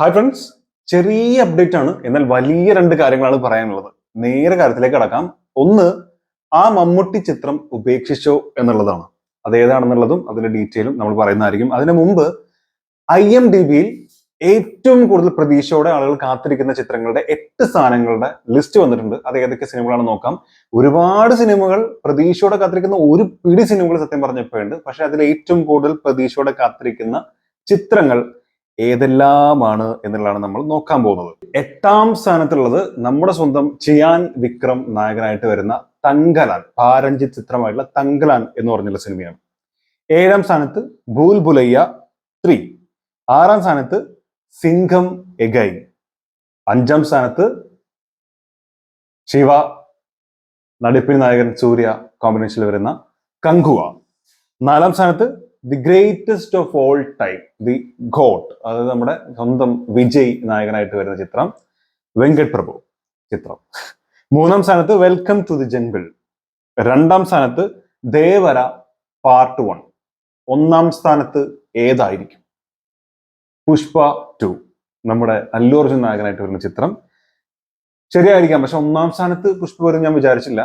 Hi friends ചെറിയ update ആണ്. എന്നാൽ വലിയ രണ്ട് കാര്യങ്ങളാണ് പറയാനുള്ളത്. നേരെ കാര്യത്തിലേക്ക് കടക്കാം. ഒന്ന് ആ മമ്മൂട്ടി ചിത്രം ഉപേക്ഷിച്ചോ എന്നുള്ളതാണ്. അത് ഏതാണെന്നുള്ളതും അതിന്റെ ഡീറ്റെയിലും നമ്മൾ പറയുന്നതായിരിക്കും. അതിനു മുമ്പ് ഐ എം ഡി ബിയിൽ ഏറ്റവും കൂടുതൽ പ്രതീക്ഷയോടെ ആളുകൾ കാത്തിരിക്കുന്ന ചിത്രങ്ങളുടെ എട്ട് സ്ഥാനങ്ങളുടെ ലിസ്റ്റ് വന്നിട്ടുണ്ട്. അത് ഏതൊക്കെ സിനിമകളാണ് നോക്കാം. ഒരുപാട് സിനിമകൾ പ്രതീക്ഷയോടെ കാത്തിരിക്കുന്ന ഒരു പിടി സിനിമകൾ സത്യം പറഞ്ഞപ്പോഴുണ്ട് പക്ഷെ അതിൽ ഏറ്റവും കൂടുതൽ പ്രതീക്ഷയോടെ കാത്തിരിക്കുന്ന ചിത്രങ്ങൾ ഏതെല്ലാമാണ് എന്നുള്ളതാണ് നമ്മൾ നോക്കാൻ പോകുന്നത്. എട്ടാം സ്ഥാനത്തുള്ളത് നമ്മുടെ സ്വന്തം ചിയാൻ വിക്രം നായകനായിട്ട് വരുന്ന തങ്കലാൻ പാരഞ്ചിത് ചിത്രമായിട്ടുള്ള തങ്കലാൻ എന്ന് പറഞ്ഞുള്ള സിനിമയാണ്. ഏഴാം സ്ഥാനത്ത് ഭൂൽ ഭുലയ്യ ത്രീ. ആറാം സ്ഥാനത്ത് സിംഘം എഗൈൻ. അഞ്ചാം സ്ഥാനത്ത് ശിവ നടിപ്പിന് നായകൻ സൂര്യ കോമ്പിനേഷനിൽ വരുന്ന കങ്കുവ. നാലാം സ്ഥാനത്ത് the greatest of all time the goat അതായത് നമ്മുടെ സ്വന്തം വിജയ് നായകനായിട്ട് വരുന്ന ചിത്രം വെങ്കട് പ്രഭു ചിത്രം. മൂന്നാം സ്ഥാനത്ത് വെൽക്കം ടു ദി ജംഗിൾ രണ്ടാം സ്ഥാനത്ത് ദേവര പാർട്ട് വൺ ഒന്നാം സ്ഥാനത്ത് ഏതായിരിക്കും? പുഷ്പ ടു നമ്മുടെ അല്ലു അർജുൻ നായകനായിട്ട് വരുന്ന ചിത്രം ശരിയായിരിക്കാം. പക്ഷെ ഒന്നാം സ്ഥാനത്ത് പുഷ്പ വരും ഞാൻ വിചാരിച്ചില്ല.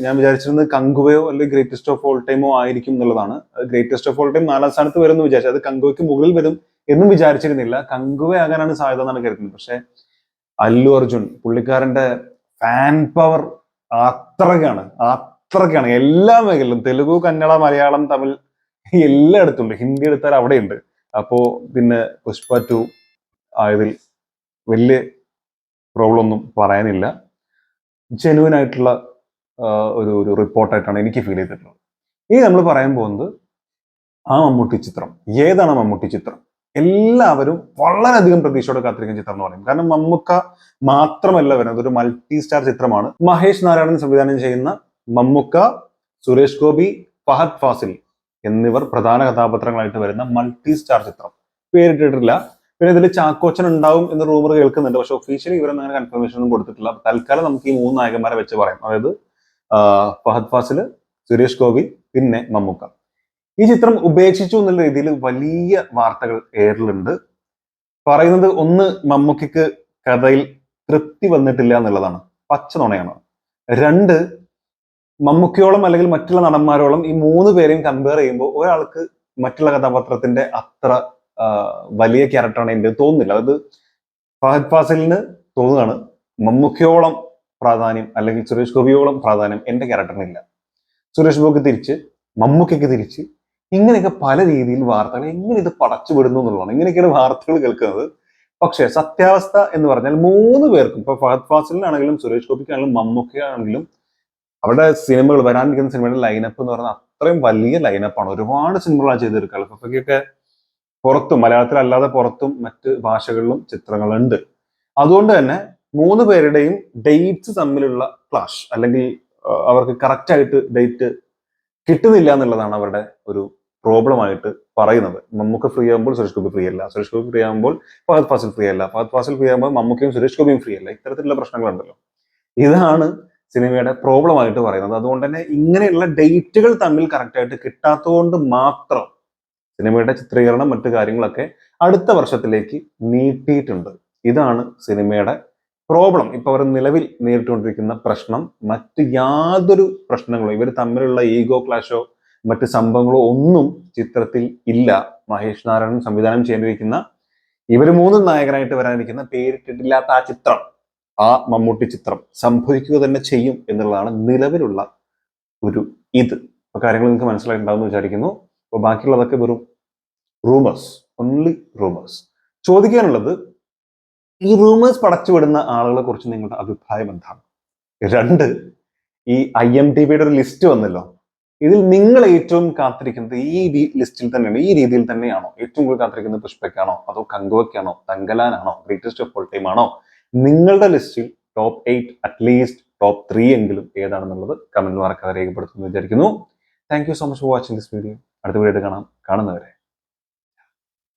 ഞാൻ വിചാരിച്ചിരുന്നത് കങ്കുവയോ അല്ലെങ്കിൽ ഗ്രേറ്റസ്റ്റ് ഓഫ് ഓൾ ടൈമോ ആയിരിക്കും എന്നുള്ളതാണ്. ഗ്രേറ്റസ്റ്റ് ഓഫ് ഓൾ ടൈം നാലാം സ്ഥാനത്ത് വരും എന്ന് വിചാരിച്ചു. അത് കങ്കുവയ്ക്ക് മുകളിൽ വരും എന്നും വിചാരിച്ചിരുന്നില്ല. കങ്കുവ ആകാനാണ് സാധ്യത എന്നാണ് കരുതുന്നത്. പക്ഷെ അല്ലു അർജുൻ പുള്ളിക്കാരന്റെ ഫാൻ പവർ അത്രക്കാണ് അത്രക്കാണ് എല്ലാ മേഖലയിലും തെലുഗു കന്നഡ മലയാളം തമിഴ് എല്ലായിടത്തും ഉണ്ട്. ഹിന്ദി എടുത്താൽ അവിടെയുണ്ട്. അപ്പോ പിന്നെ പുഷ്പ ടു ആയതിൽ വലിയ പ്രോബ്ലം ഒന്നും പറയാനില്ല. ജെനുവൻ ആയിട്ടുള്ള ഒരു ഒരു റിപ്പോർട്ടായിട്ടാണ് എനിക്ക് ഫീൽ ചെയ്തിട്ടുള്ളത്. ഇനി നമ്മൾ പറയാൻ പോകുന്നത് ആ മമ്മൂട്ടി ചിത്രം. ഏതാണ് മമ്മൂട്ടി ചിത്രം? എല്ലാവരും വളരെയധികം പ്രതീക്ഷയോടെ കാത്തിരിക്കുന്ന ചിത്രം എന്ന് പറയും. കാരണം മമ്മൂക്ക മാത്രമല്ല വരുന്നത്. ഒരു മൾട്ടി സ്റ്റാർ ചിത്രമാണ്. മഹേഷ് നാരായണൻ സംവിധാനം ചെയ്യുന്ന മമ്മൂക്ക സുരേഷ് ഗോപി ഫഹദ് ഫാസിൽ എന്നിവർ പ്രധാന കഥാപാത്രങ്ങളായിട്ട് വരുന്ന മൾട്ടി സ്റ്റാർ ചിത്രം. പേരിട്ടിട്ടില്ല. പിന്നെ ഇതിൽ ചാക്കോച്ചൻ ഉണ്ടാവും എന്ന് റൂമർ കേൾക്കുന്നുണ്ട്. പക്ഷെ ഒഫീഷ്യലി ഇവരൊന്നും അങ്ങനെ കൺഫർമേഷൻ ഒന്നും കൊടുത്തിട്ടില്ല. തൽക്കാലം നമുക്ക് ഈ മൂന്ന് നായകന്മാരെ വെച്ച് പറയാം. അതായത് ഫഹദ് ഫാസിൽ സുരേഷ് ഗോപി പിന്നെ മമ്മൂക്ക. ഈ ചിത്രം ഉപേക്ഷിച്ചു എന്നുള്ള രീതിയിൽ വലിയ വാർത്തകൾ ഏറിലുണ്ട്. പറയുന്നത് ഒന്ന് മമ്മൂക്കയ്ക്ക് കഥയിൽ തൃപ്തി വന്നിട്ടില്ല എന്നുള്ളതാണ്. പച്ച നുണയാണ്. രണ്ട് മമ്മൂക്കയോളം അല്ലെങ്കിൽ മറ്റുള്ള നടന്മാരോളം ഈ മൂന്ന് പേരെയും കമ്പയർ ചെയ്യുമ്പോൾ ഒരാൾക്ക് മറ്റുള്ള കഥാപാത്രത്തിന്റെ അത്ര വലിയ ക്യാരക്ടറാണ് എന്റെ തോന്നുന്നില്ല. അത് ഫഹദ് ഫാസിലിന് തോന്നുകയാണ്. മമ്മൂക്കയോളം പ്രാധാന്യം അല്ലെങ്കിൽ സുരേഷ് ഗോപിയോളം പ്രാധാന്യം എന്റെ ക്യാരക്ടറിനില്ല സുരേഷ് ഗോപിക്ക് തിരിച്ച് മമ്മൂക്കയ്ക്ക് തിരിച്ച് ഇങ്ങനെയൊക്കെ പല രീതിയിൽ വാർത്തകൾ എങ്ങനെ ഇത് പടച്ചു വിടുന്നു എന്നുള്ളതാണ്. ഇങ്ങനെയൊക്കെയാണ് വാർത്തകൾ കേൾക്കുന്നത്. പക്ഷേ സത്യാവസ്ഥ എന്ന് പറഞ്ഞാൽ മൂന്ന് പേർക്കും ഇപ്പൊ ഫഹദ് ഫാസിലിനാണെങ്കിലും സുരേഷ് ഗോപിക്കാണെങ്കിലും മമ്മൂക്കയാണെങ്കിലും അവരുടെ സിനിമകൾ വരാനിരിക്കുന്ന സിനിമയുടെ ലൈനപ്പ് എന്ന് പറഞ്ഞാൽ അത്രയും വലിയ ലൈനപ്പാണ് ഒരുപാട് സിനിമകളാണ് ചെയ്തെടുക്കുക അൽഫയ്ക്കൊക്കെ പുറത്തും മലയാളത്തിലല്ലാതെ പുറത്തും മറ്റ് ഭാഷകളിലും ചിത്രങ്ങളുണ്ട്. അതുകൊണ്ട് തന്നെ മൂന്ന് പേരുടെയും ഡേറ്റ്സ് തമ്മിലുള്ള ക്ലാഷ് അല്ലെങ്കിൽ അവർക്ക് കറക്റ്റ് ആയിട്ട് ഡേറ്റ് കിട്ടുന്നില്ല എന്നുള്ളതാണ് അവരുടെ ഒരു പ്രോബ്ലം ആയിട്ട് പറയുന്നത്. മമ്മൂക്ക ഫ്രീ ആകുമ്പോൾ സുരേഷ് ഗോപി ഫ്രീ അല്ല. സുരേഷ് ഗോപി ഫ്രീ ആകുമ്പോൾ ഫഹദ് ഫാസിൽ ഫ്രീ അല്ല. ഫഹദ് ഫാസിൽ ഫ്രീ ആകുമ്പോൾ മമ്മൂക്കയും സുരേഷ് ഗോപിയും ഫ്രീ അല്ല. ഇത്തരത്തിലുള്ള പ്രശ്നങ്ങളുണ്ടല്ലോ. ഇതാണ് സിനിമയുടെ പ്രോബ്ലം ആയിട്ട് പറയുന്നത്. അതുകൊണ്ട് തന്നെ ഇങ്ങനെയുള്ള ഡേറ്റുകൾ തമ്മിൽ കറക്റ്റായിട്ട് കിട്ടാത്തതുകൊണ്ട് മാത്രം സിനിമയുടെ ചിത്രീകരണം മറ്റു കാര്യങ്ങളൊക്കെ അടുത്ത വർഷത്തിലേക്ക് നീട്ടിയിട്ടുണ്ട്. ഇതാണ് സിനിമയുടെ പ്രോബ്ലം. ഇപ്പൊ അവർ നിലവിൽ നേരിട്ടുകൊണ്ടിരിക്കുന്ന പ്രശ്നം. മറ്റ് യാതൊരു പ്രശ്നങ്ങളോ ഇവർ തമ്മിലുള്ള ഈഗോ ക്ലാഷോ മറ്റ് സംഭവങ്ങളോ ഒന്നും ചിത്രത്തിൽ ഇല്ല. മഹേഷ് നാരായണൻ സംവിധാനം ചെയ്തിരിക്കുന്ന ഇവർ മൂന്ന് നായകനായിട്ട് വരാനിരിക്കുന്ന പേരിട്ടിട്ടില്ലാത്ത ആ ചിത്രം ആ മമ്മൂട്ടി ചിത്രം സംഭവിക്കുക തന്നെ ചെയ്യും എന്നുള്ളതാണ് നിലവിലുള്ള ഒരു ഇത്. കാര്യങ്ങൾ നിങ്ങൾക്ക് മനസ്സിലായിട്ടുണ്ടാവും എന്ന് വിചാരിക്കുന്നു. അപ്പോൾ ബാക്കിയുള്ളതൊക്കെ വെറും റൂമേഴ്സ് ഓൺലി റൂമേഴ്സ് ചോദിക്കാനുള്ളത് ഈ റൂമേഴ്സ് പടച്ചുവിടുന്ന ആളുകളെ കുറിച്ച് നിങ്ങളുടെ അഭിപ്രായം എന്താണ്? രണ്ട് ഈ ഐ എം ടി ബിയുടെ ഒരു ലിസ്റ്റ് വന്നല്ലോ. ഇതിൽ നിങ്ങൾ ഏറ്റവും കാത്തിരിക്കുന്നത് ഈ ലിസ്റ്റിൽ തന്നെയാണ്? ഈ രീതിയിൽ തന്നെയാണോ? ഏറ്റവും കൂടുതൽ കാത്തിരിക്കുന്നത് പുഷ്പയ്ക്കാണോ? അതോ കങ്കുവയ്ക്കാണോ? തങ്കലാനാണോ? ഗ്രേറ്റസ്റ്റ് ഓഫ് ഓൾ ടൈം ആണോ? നിങ്ങളുടെ ലിസ്റ്റിൽ top eight at least top three എങ്കിലും ഏതാണെന്നുള്ളത് കമന്റ് മാർക്കാതെ രേഖപ്പെടുത്തുമെന്ന് വിചാരിക്കുന്നു. Thank you so much for watching this video അടുത്ത വീഡിയോ കാണാം. കാണുന്നവരെ.